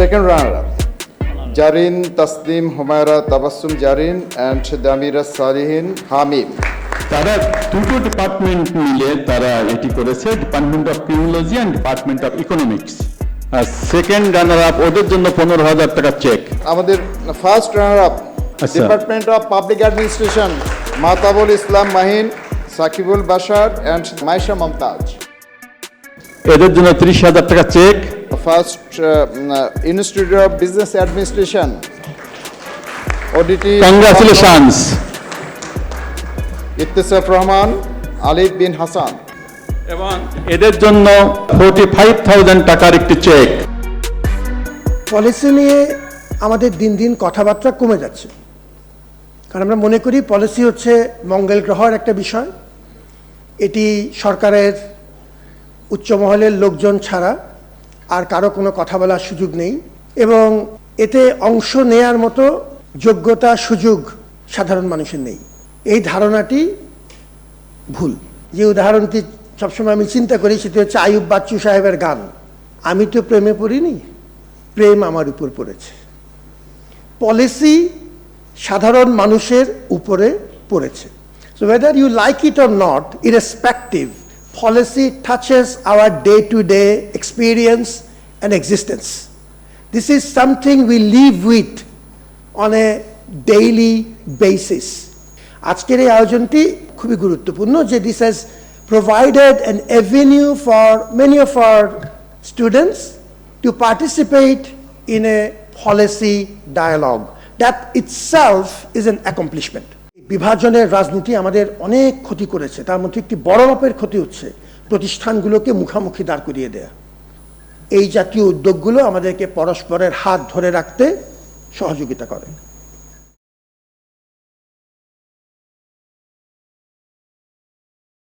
Second runner-up, Jarin Taslim Humaira Tabassum Jarin and Damira Salihin Hamim. তারা দুটো department মিলে তারা এটি করেছে department of criminology and department of economics second runner up ওদের জন্য পনেরো হাজার টাকা চেক আমাদের first runner up. Department of public administration Matabul Islam Mahin Sakibul Bashar and Maisha Momtaz এদের জন্য ত্রিশ হাজার টাকা cheque first institute of business administration ODT congratulations Ittesaf Rahman Alif বিন হাসান এবং এদের জন্য ফোর্টি ফাইভ থাউজেন্ড টাকার একটি চেক পলিসি নিয়ে আমাদের দিন দিন কথাবার্তা কমে যাচ্ছে। কারণ আমরা মনে করি পলিসি হচ্ছে মঙ্গল গ্রহের একটা বিষয়। এটি সরকারের উচ্চমহলের লোকজন ছাড়া আর কারও কোনো কথা বলার সুযোগ নেই। এবং এতে অংশ নেয়ার মতো যোগ্যতা সুযোগ সাধারণ মানুষের নেই। এই ধারণাটি ভুল। যে উদাহরণটি সবসময় আমি চিন্তা করি সেটি হচ্ছে আয়ুব বাচ্চু সাহেবের গান। আমি তো প্রেমে পড়িনি, প্রেম আমার উপর পড়েছে। পলিসি সাধারণ মানুষের উপরে পড়েছে। So whether you like it or not irrespective policy touches our day to day experience and existence this is something we live with on a daily basis আজকের এই আয়োজনটি খুবই গুরুত্বপূর্ণ যে this has provided an avenue for many of our students to participate in a policy dialogue that itself is an accomplishment বিভাজনের রাজনীতি আমাদের অনেক ক্ষতি করেছে। তার মধ্যে একটি বড় মাপের ক্ষতি হচ্ছে প্রতিষ্ঠানগুলোকে মুখামুখি দাঁড় করিয়ে দেয়া। এই জাতীয় উদ্যোগগুলো আমাদেরকে পরস্পরের হাত ধরে রাখতে সহযোগিতা করে।